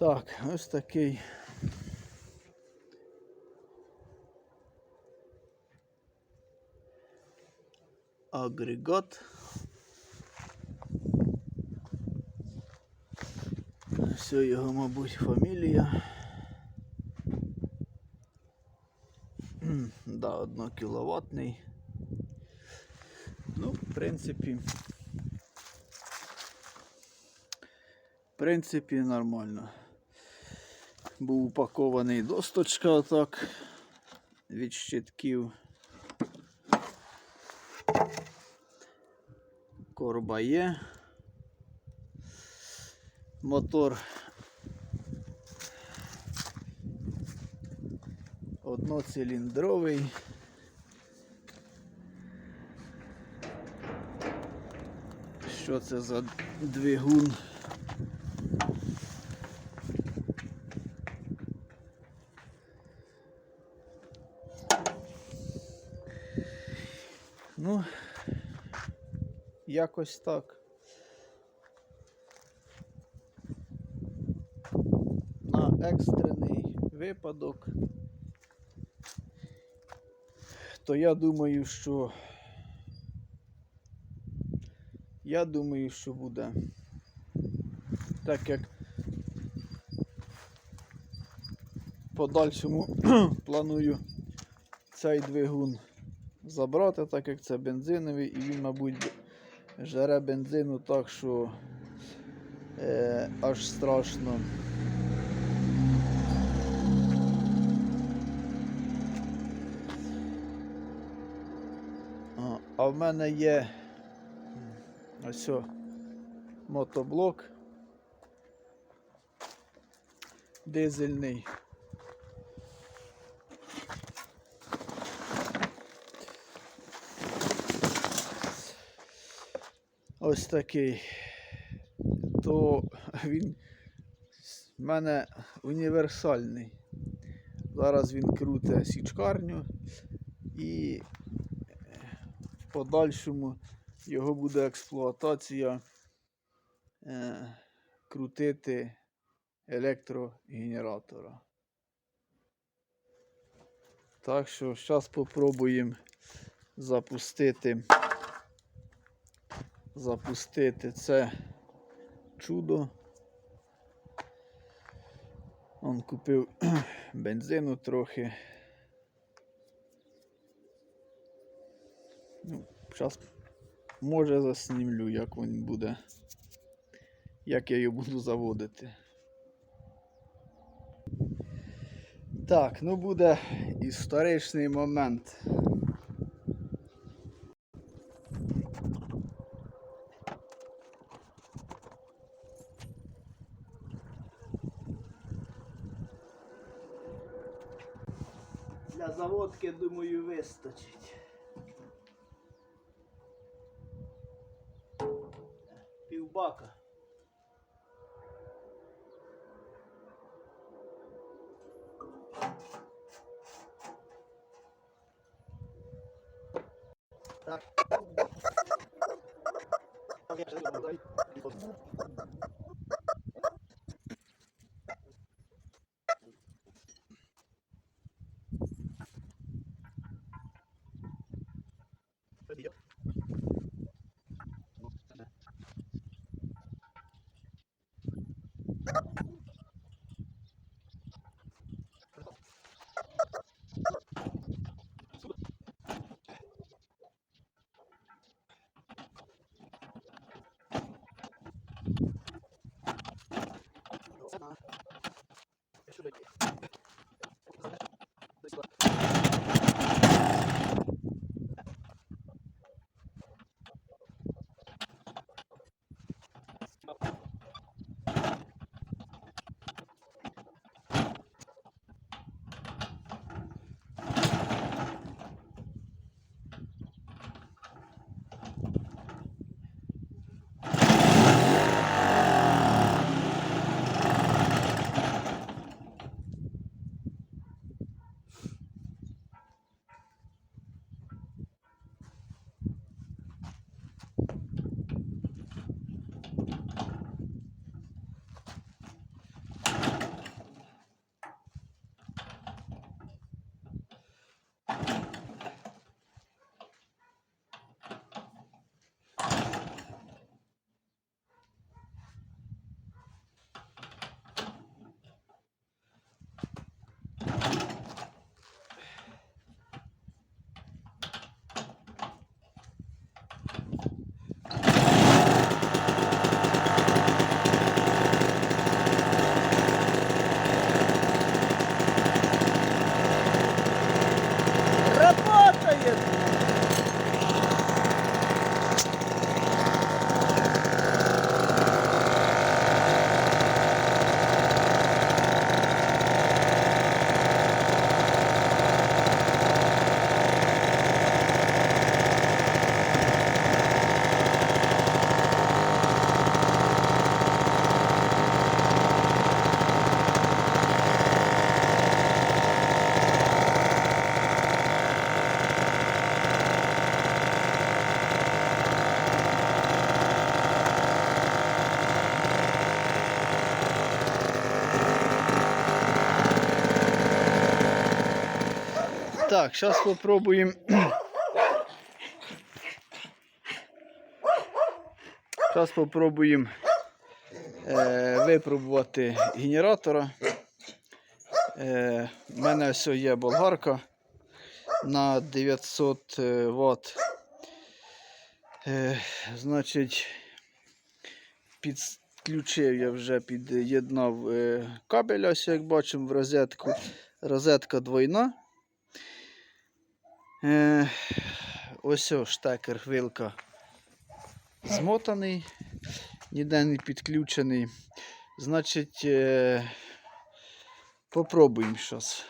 Так, ось такий. Агрегат. Все його, мабуть, фамілія. Да, 1 кіловатний. Ну, в принципі. В принципі, нормально. Був упакований досточка отак від щитків. Корба є. Мотор одноциліндровий. Що це за двигун? Якось так. На екстрений випадок, то я думаю, що я думаю, що буде так як подальшому планую цей двигун забрати, так як це бензиновий, і він, мабуть, жере бензину так, що е, аж страшно. А, в мене є ось мотоблок дизельний. Ось такий. То він в мене універсальний. Зараз він круте січкарню і в подальшому його буде експлуатація е, крутити електрогенератора. Так що зараз спробуємо запустити запустити це чудо. Он купив бензину трохи. Ну, зараз може заснімлю, як він буде, як я його буду заводити. Так, ну буде історичний момент. Для заводки, думаю, вистачить. Півбака. Так. Так, зараз спробуємо. Зараз спробуємо е, випробувати генератора. Е, У мене ось є болгарка на 900 Вт. Е, значить, підключив я вже під'єднав е, кабель, ось як бачимо, в розетку. Розетка двойна. Е, ось о, штекер вилка змотаний, ніде не підключений. Значить, е, попробуємо щось.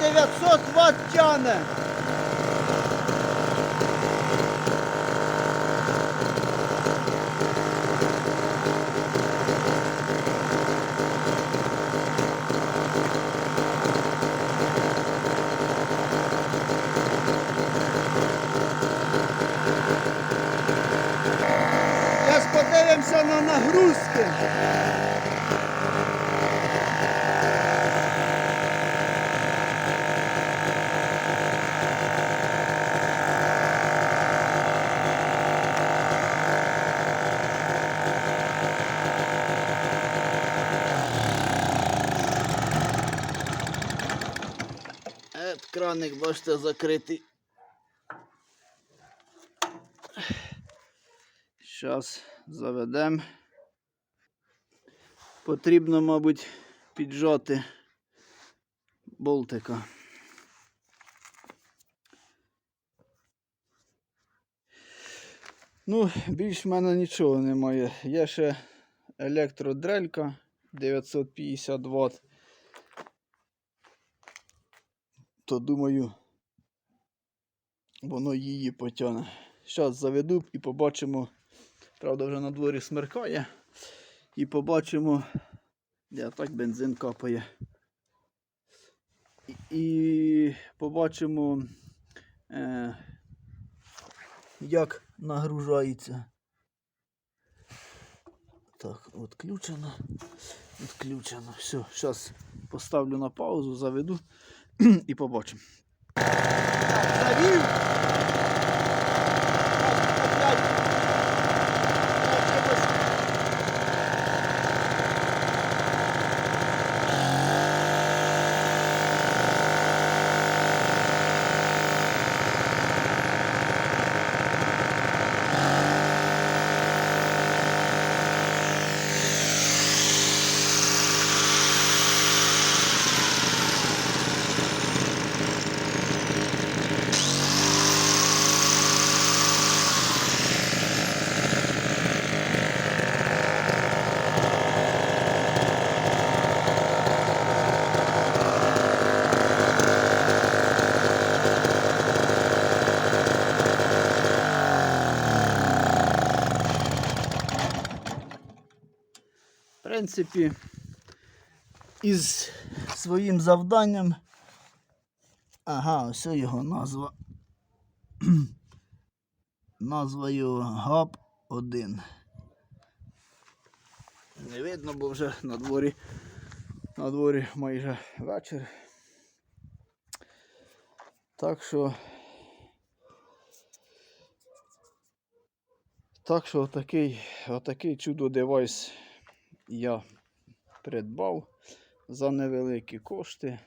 900 ватт тяне. Зараз подивимося на нагрузки. Ет, краник, бачите, закритий. Зараз заведемо. Потрібно, мабуть, піджати болтика. Ну, більш в мене нічого немає. Є ще електродрелька 950 Вт. То думаю, воно її потягне. Зараз заведу і побачимо. Правда, вже на дворі смеркає. І побачимо, де так бензин капає. І, і побачимо, е, як нагружається. Так, відключено. Відключено. Все, зараз поставлю на паузу, заведу і побачимо. Завів. Принципі, із своїм завданням. Ага, ось його назва. Назва його ГАП 1. Не видно, бо вже на дворі, на дворі майже вечір. Так що. Так що отакий, отакий чудо девайс я придбав за невеликі кошти.